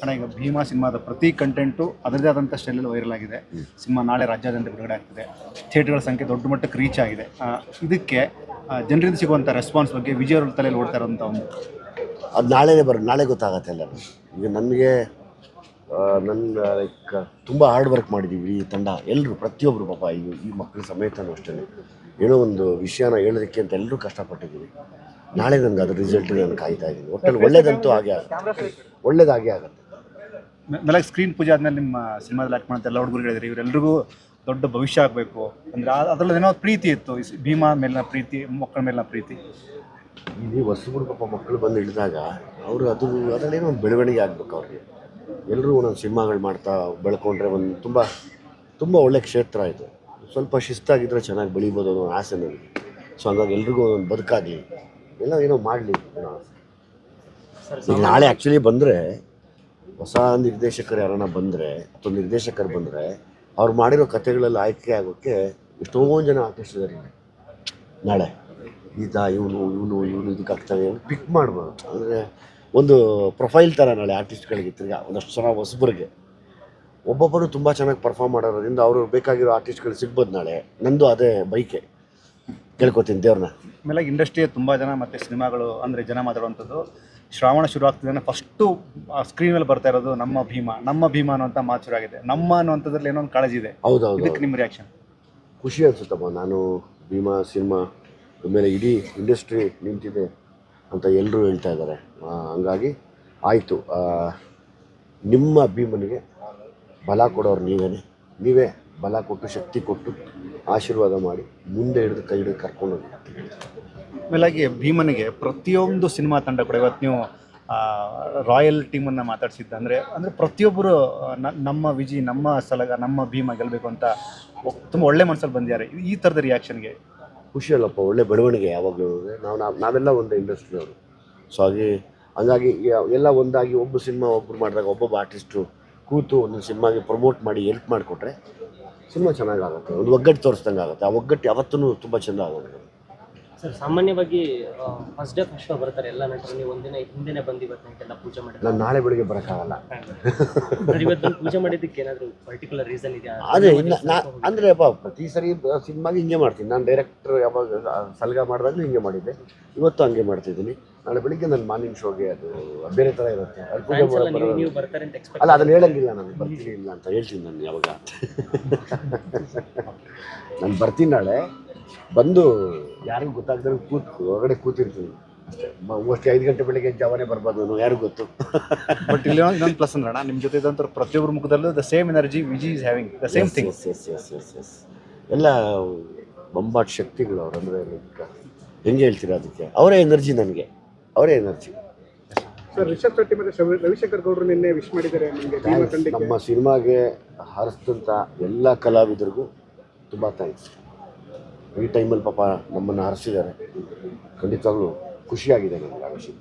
ಅಣ್ಣ, ಈಗ ಭೀಮಾ ಸಿನಿಮಾದ ಪ್ರತಿ ಕಂಟೆಂಟು ಅದರದೇ ಆದಂಥ ಸ್ಟೈಲಲ್ಲಿ ವೈರಲ್ ಆಗಿದೆ. ಸಿನಿಮಾ ನಾಳೆ ರಾಜ್ಯಾದ್ಯಂತ ಬಿಡುಗಡೆ ಆಗ್ತಿದೆ. ಥಿಯೇಟರ್ಗಳ ಸಂಖ್ಯೆ ದೊಡ್ಡ ಮಟ್ಟಕ್ಕೆ ರೀಚ್ ಆಗಿದೆ. ಇದಕ್ಕೆ ಜನರಿಂದ ಸಿಗುವಂಥ ರೆಸ್ಪಾನ್ಸ್ ಬಗ್ಗೆ ವಿಜಯ್ ಅವ್ರ ತಲೆಯಲ್ಲಿ ಓಡ್ತಾ ಇರೋಂಥ ಒಂದು ಅದು ನಾಳೆನೇ ಬರೋ, ನಾಳೆ ಗೊತ್ತಾಗತ್ತೆ ಎಲ್ಲ ಈಗ ನನಗೆ ನನ್ನ ಲೈಕ್ ತುಂಬ ಹಾರ್ಡ್ ವರ್ಕ್ ಮಾಡಿದ್ದೀವಿ ಈ ತಂಡ. ಎಲ್ಲರೂ ಪ್ರತಿಯೊಬ್ಬರು ಪಾಪ ಈ ಈ ಮಕ್ಕಳ ಸಮೇತನೂ ಅಷ್ಟೇ ಏನೋ ಒಂದು ವಿಷಯನ ಹೇಳೋದಕ್ಕೆ ಅಂತ ಎಲ್ಲರೂ ಕಷ್ಟಪಟ್ಟಿದ್ದೀವಿ ನಾಳೆ ನನಗೆ ಅದ್ರ ರಿಸಲ್ಟ್ ನಾನು ಕಾಯ್ತಾ ಇದ್ದೀನಿ. ಒಟ್ಟಲ್ಲಿ ಒಳ್ಳೇದಂತೂ ಹಾಗೆ ಆಗುತ್ತೆ. ಒಳ್ಳೇದಾಗೇ ಆಗುತ್ತೆ. ಮೇಲೆ ಸ್ಕ್ರೀನ್ ಪೂಜೆ ಆದ್ಮೇಲೆ ನಿಮ್ಮ ಸಿನಿಮಾದಲ್ಲಿ ಆಕ್ಟ್ ಮಾಡ್ತಾ ಎಲ್ಲ ಹುಡುಗರು ಹೇಳಿದ್ರು ಇವರೆಲ್ಲರಿಗೂ ದೊಡ್ಡ ಭವಿಷ್ಯ ಆಗಬೇಕು. ಅಂದರೆ ಅದರಲ್ಲಿ ಏನೋ ಪ್ರೀತಿ ಇತ್ತು. ಈ ಭೀಮಾ ಮೇಲಿನ ಪ್ರೀತಿ ಮಕ್ಕಳ ಮೇಲಿನ ಪ್ರೀತಿ. ಇಲ್ಲಿ ಹೊಸಬರು ಪಾಪ ಮಕ್ಕಳು ಬಂದು ಹಿಡಿದಾಗ ಅವರು ಅದು ಅದರಲ್ಲೇನೋ ಒಂದು ಬೆಳವಣಿಗೆ ಆಗಬೇಕು ಅವ್ರಿಗೆ. ಎಲ್ಲರೂ ಒಂದೊಂದು ಸಿನಿಮಾಗಳು ಮಾಡ್ತಾ ಬೆಳ್ಕೊಂಡ್ರೆ ಒಂದು ತುಂಬ ತುಂಬ ಒಳ್ಳೆ ಕ್ಷೇತ್ರ ಇದು. ಸ್ವಲ್ಪ ಶಿಸ್ತಾಗಿದ್ದರೆ ಚೆನ್ನಾಗಿ ಬೆಳಿಬೋದು ಅನ್ನೋ ಆಸೆ ನನಗೆ. ಸೊ ಹಂಗಾಗಿ ಎಲ್ರಿಗೂ ಒಂದೊಂದು ಬದುಕಾಗಲಿ. ಎಲ್ಲ ಏನೋ ಮಾಡಲಿ ಈಗ ನಾಳೆ ಆ್ಯಕ್ಚುಲಿ ಬಂದರೆ ಹೊಸ ನಿರ್ದೇಶಕರು ಯಾರನ್ನ ಬಂದರೆ ಅಥವಾ ನಿರ್ದೇಶಕರು ಬಂದರೆ ಅವ್ರು ಮಾಡಿರೋ ಕಥೆಗಳಲ್ಲಿ ಆಯ್ಕೆ ಆಗೋಕ್ಕೆ ಎಷ್ಟೊಂದು ಜನ ಆರ್ಟಿಸ್ಟ್ ಇದ್ದಾರೆ ಇಲ್ಲಿ ನಾಳೆ ಈತ ಇವನು ಇವನು ಇವನು ಇದಕ್ಕೆ ಆಗ್ತಾನೆ ಪಿಕ್ ಮಾಡ್ಬೋದು. ಅಂದರೆ ಒಂದು ಪ್ರೊಫೈಲ್ ಥರ ನಾಳೆ ಆರ್ಟಿಸ್ಟ್ಗಳಿಗೆ ತಿರ್ಗಾ ಒಂದಷ್ಟು ಜನ ಹೊಸಬ್ರಿಗೆ. ಒಬ್ಬೊಬ್ಬರು ತುಂಬ ಚೆನ್ನಾಗಿ ಪರ್ಫಾರ್ಮ್ ಮಾಡೋದ್ರಿಂದ ಅವರು ಬೇಕಾಗಿರೋ ಆರ್ಟಿಸ್ಟ್ಗಳು ಸಿಗ್ಬೋದು ನಾಳೆ. ನಂದು ಅದೇ ಬೈಕೆ. ಕೇಳ್ಕೊತೀನಿ ದೇವ್ರನ್ನ. ಆಮೇಲೆ ಇಂಡಸ್ಟ್ರಿಯ ತುಂಬ ಜನ ಮತ್ತು ಸಿನಿಮಾಗಳು ಅಂದರೆ ಜನ ಮಾತಾಡುವಂಥದ್ದು. ಶ್ರಾವಣ ಶುರು ಆಗ್ತಿದ್ದಾನೆ ಫಸ್ಟು ಸ್ಕ್ರೀನ್ ಮೇಲೆ ಬರ್ತಾ ಇರೋದು ನಮ್ಮ ಭೀಮಾ. ನಮ್ಮ ಭೀಮಾ ಅನ್ನುವಂಥ ಮಾತು ಶುರು ಆಗಿದೆ. ನಮ್ಮ ಅನ್ನುವಂಥದ್ರಲ್ಲಿ ಏನೋ ಒಂದು ಕಾಳಜಿ ಇದೆ. ಹೌದೌದು. ಇದಕ್ಕೆ ನಿಮ್ಮ ರಿಯಾಕ್ಷನ್ ಖುಷಿ ಅನಿಸುತ್ತಪ್ಪ ನಾನು ಭೀಮಾ ಸಿನಿಮಾ ಆಮೇಲೆ ಇಡೀ ಇಂಡಸ್ಟ್ರಿ ನಿಂತಿದೆ. ಅಂತ ಎಲ್ಲರೂ ಹೇಳ್ತಾ ಇದ್ದಾರೆ. ಹಂಗಾಗಿ ಆಯಿತು. ನಿಮ್ಮ ಭೀಮನಿಗೆ ಬಲ ಕೊಡೋರು ನೀವೇ ನೀವೇ ಬಲ ಕೊಟ್ಟು, ಶಕ್ತಿ ಕೊಟ್ಟು ಆಶೀರ್ವಾದ ಮಾಡಿ ಮುಂದೆ ಹಿಡಿದು ಕೈ ಹಿಡಿದು ಕರ್ಕೊಂಡು ಹೋಗಿ. ಆಮೇಲಾಗಿ ಭೀಮನಿಗೆ ಪ್ರತಿಯೊಂದು ಸಿನಿಮಾ ತಂಡ ಕೂಡ ಇವತ್ತು ನೀವು ರಾಯಲ್ ಟೀಮನ್ನು ಮಾತಾಡ್ಸಿದ್ದಂದರೆ ಅಂದರೆ ಪ್ರತಿಯೊಬ್ಬರು ನಮ್ಮ ವಿಜಿ, ನಮ್ಮ ಸಲಗ, ನಮ್ಮ ಭೀಮ ಗೆಲ್ಲಬೇಕು ಅಂತ ತುಂಬ ಒಳ್ಳೆ ಮನಸ್ಸಲ್ಲಿ ಬಂದಿದ್ದಾರೆ. ಈ ಥರದ ರಿಯಾಕ್ಷನ್ಗೆ ಖುಷಿ ಅಲ್ಲಪ್ಪ ಒಳ್ಳೆ ಬೆಳವಣಿಗೆ ಯಾವಾಗಲೂ ನಾವು ನಾವು ನಾವೆಲ್ಲ ಒಂದು ಇಂಡಸ್ಟ್ರಿಯವರು ಸೊ ಹಾಗೆ, ಹಂಗಾಗಿ ಎಲ್ಲ ಒಂದಾಗಿ ಒಬ್ಬ ಸಿನಿಮಾ ಒಬ್ಬರು ಮಾಡಿದಾಗ ಒಬ್ಬೊಬ್ಬ ಆರ್ಟಿಸ್ಟು ಕೂತು ಒಂದು ಸಿನಿಮಾಗೆ ಪ್ರಮೋಟ್ ಮಾಡಿ ಹೆಲ್ಪ್ ಮಾಡಿಕೊಟ್ರೆ, ಸಿನಿಮಾ ಚೆನ್ನಾಗಾಗುತ್ತೆ. ಒಂದು ಒಗ್ಗಟ್ಟು ತೋರಿಸ್ದಂಗೆ ಆಗುತ್ತೆ ಆ ಒಗ್ಗಟ್ಟು ಯಾವತ್ತೂ ತುಂಬ ಚೆಂದ ಆಗೋದು ಸರ್ ಸಾಮಾನ್ಯವಾಗಿ ಫಸ್ಟ್ ಡೇ ಫಸ್ಟ್ ಶೋ ಬರ್ತಾರೆ ಎಲ್ಲ ನಟರು. ನೀವು ಒಂದಿನ ಹಿಂದೆನೆ ಬಂದು ಇವತ್ತು ನೈಟೆಲ್ಲ ಪೂಜೆ ಮಾಡಿದ್ರೆ? ನಾನು ನಾಳೆ ಬೆಳಿಗ್ಗೆ ಬರೋಕ್ಕಾಗಲ್ಲ. ಇವತ್ತು ಬಂದು ಪೂಜೆ ಮಾಡಿದ್ದಕ್ಕೆ ಏನಾದರೂ ಪರ್ಟಿಕ್ಯುಲರ್ ರೀಸನ್ ಇದೆಯಾ? ಅದೇ ಇಲ್ಲ ನಾ ಅಂದರೆ ಅಪ್ಪ ಪ್ರತಿ ಸರಿ ಸಿನಿಮಾಗೆ ಹಿಂಗೆ ಮಾಡ್ತೀನಿ. ನಾನು ಡೈರೆಕ್ಟರ್ ಯಾವಾಗ ಸಲಗ ಮಾಡಿದಾಗ ಮಾಡಿದಾಗಲೂ ಹಿಂಗೆ ಮಾಡಿದ್ದೆ. ಇವತ್ತು ಹಂಗೆ ಮಾಡ್ತಿದ್ದೀನಿ. ನಾಳೆ ಬೆಳಿಗ್ಗೆ ನನ್ನ ಮಾರ್ನಿಂಗ್ ಶೋಗೆ ಅದು ಬೇರೆ ಥರ ಇರುತ್ತೆ. ಪೂಜೆ ಫ್ಯಾನ್ಸ್ ಎಲ್ಲ ಮಾಡೋ ನೀವು ಬರೋದು. ಬರ್ತಾರೆ ಅಂತ ಎಕ್ಸ್ಪೆಕ್ಟ್ ಅಲ್ಲ ಅದನ್ನ ಹೇಳಂಗಿಲ್ಲ ನಾನು. ಬರ್ತೀನಿ ಇಲ್ಲ ಅಂತ ಹೇಳ್ತೀನಿ ನಾನು ಯಾವಾಗ ನಾನು ಬರ್ತೀನಿ ನಾಳೆ. ಬಂದು ಯಾರಿಗೂ ಗೊತ್ತಾಗ್ದಂಗೆ ಕೂತ್ ಹೊರಗಡೆ ಕೂತಿರ್ತೀನಿ ಅಷ್ಟೇ. ಮೋಸ್ಟ್ಲಿ ಐದು ಗಂಟೆ ಬೆಳಿಗ್ಗೆ ಜಾವನೇ ಬರ್ಬೋದು ನಾನು ಯಾರಿಗೂ ಗೊತ್ತು. ಬಟ್ ಇಲ್ಲಿ ಇನ್ನೊಂದು ಪ್ಲಸ್ ಅಂದ್ರೆ ನಿಮ್ಮ ಜೊತೆ ಇದ್ದಂಥ ಪ್ರತಿಯೊಬ್ಬರ ಮುಖದಲ್ಲೂ the same energy Viji is having the same thing S S S S S ಎಲ್ಲ ಬೊಂಬಾಟ್ ಶಕ್ತಿಗಳು ಅವ್ರು ಅಂದರೆ ಹೆಂಗೆ ಹೇಳ್ತೀರಾ ಅದಕ್ಕೆ ಅವರೇ ಎನರ್ಜಿ ನನಗೆ. ಅವರೇ ಎನರ್ಜಿ ಸರ್ ರಿಷಬ್ ಶೆಟ್ಟಿ ಮತ್ತು ರವಿಶಂಕರ್ ಗೌಡರು ನಿನ್ನೆ ವಿಶ್ ಮಾಡಿದ್ದಾರೆ ನಿಮಗೆ ನಮ್ಮ ಸಿನಿಮಾಗೆ ಹಾರಿಸಿದಂಥ ಎಲ್ಲ ಕಲಾವಿದರಿಗೂ ತುಂಬ ಥ್ಯಾಂಕ್ಸ್ ಈ ಟೈಮಲ್ಲಿ ಪಾಪ ನಮ್ಮನ್ನು ಹರಿಸಿದ್ದಾರೆ. ಖಂಡಿತವಾಗ್ಲೂ ಖುಷಿಯಾಗಿದೆ ನನಗೆ ಆ ವಿಷಯ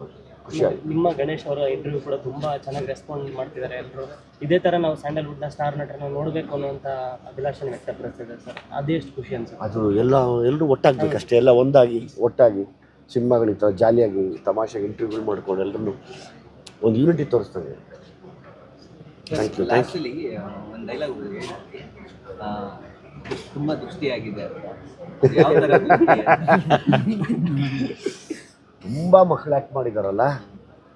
ಖುಷಿಯಾಗಿದೆ. ನಿಮ್ಮ ಗಣೇಶ್ ಅವರ ಇಂಟರ್ವ್ಯೂ ಕೂಡ ತುಂಬಾ ಚೆನ್ನಾಗಿ ರೆಸ್ಪಾಂಡ್ ಮಾಡ್ತಿದ್ದಾರೆ ಎಲ್ಲರೂ ಇದೇ ತರ ನಾವು ಸ್ಯಾಂಡಲ್ವುಡ್ನ ಸ್ಟಾರ್ ನಟರನ್ನ ನೋಡಬೇಕು ಅನ್ನುವಂಥ ಅಭಿಲಾಷೆ ವ್ಯಕ್ತಪಡಿಸ್ತಿದ್ದಾರೆ ಸರ್. ಅದೇ ಎಷ್ಟು ಖುಷಿ ಅನ್ಸುತ್ತೆ? ಅದು ಎಲ್ಲ ಎಲ್ಲರೂ ಒಟ್ಟಾಗಬೇಕು ಅಷ್ಟೇ. ಎಲ್ಲ ಒಂದಾಗಿ ಒಟ್ಟಾಗಿ ಸಿನಿಮಾಗಳಿರ್ತಾವ ಜಾಲಿಯಾಗಿ ತಮಾಷೆಗೆ ಇಂಟರ್ವ್ಯೂ ಮಾಡ್ಕೊಂಡು ಎಲ್ಲರೂ ಒಂದು ಯೂನಿಟಿ ತೋರಿಸ್ತಾರೆ ಥ್ಯಾಂಕ್ ಯು ಥ್ಯಾಂಕ್ ಒಂದು ಡೈಲಾಗ್ ತುಂಬ ದೃಷ್ಟಿಯಾಗಿದೆ. ಥರ? ತುಂಬ ಮಕ್ಕಳು ಆಕ್ಟ್ ಮಾಡಿದಾರಲ್ಲ.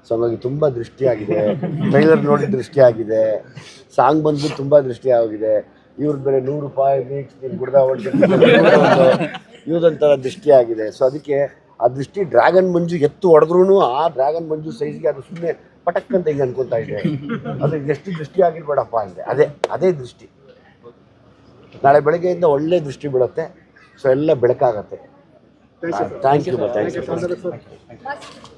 ಸೊ ಹಂಗಾಗಿ ತುಂಬ ದೃಷ್ಟಿಯಾಗಿದೆ ಟ್ರೈಲರ್ ನೋಡಿ ದೃಷ್ಟಿಯಾಗಿದೆ ಸಾಂಗ್ ಬಂದು ತುಂಬ ದೃಷ್ಟಿಯಾಗಿದೆ ಇವ್ರ ಬೇರೆ ನೂರು ರೂಪಾಯಿ ಮೀಟ್ ನೀನು ಗುಡ್ದ ಇವ್ರದೊಂಥರ ದೃಷ್ಟಿಯಾಗಿದೆ ಸೊ ಅದಕ್ಕೆ ಆ ದೃಷ್ಟಿ ಡ್ರ್ಯಾಗನ್ ಮಂಜು ಎತ್ತು ಹೊಡೆದ್ರೂ ಆ ಡ್ರ್ಯಾಗನ್ ಮಂಜು ಸೈಜ್ಗೆ ಅದು ಸುಮ್ಮನೆ ಪಟಕ್ ಅಂತ ಹಿಂಗೆ ಅನ್ಕೊತಾ ಇದೆ. ಅದು ಎಷ್ಟು ದೃಷ್ಟಿ ಆಗಿರ್ಬೇಡಪ್ಪ ಅಂದೆ. ಅದೇ ಅದೇ ದೃಷ್ಟಿ. ನಾಳೆ ಬೆಳಗ್ಗೆಯಿಂದ ಒಳ್ಳೆ ದೃಷ್ಟಿ ಬೀಳುತ್ತೆ. ಸೊ ಎಲ್ಲ ಬೆಳಕಾಗತ್ತೆ. Thank you thank you sir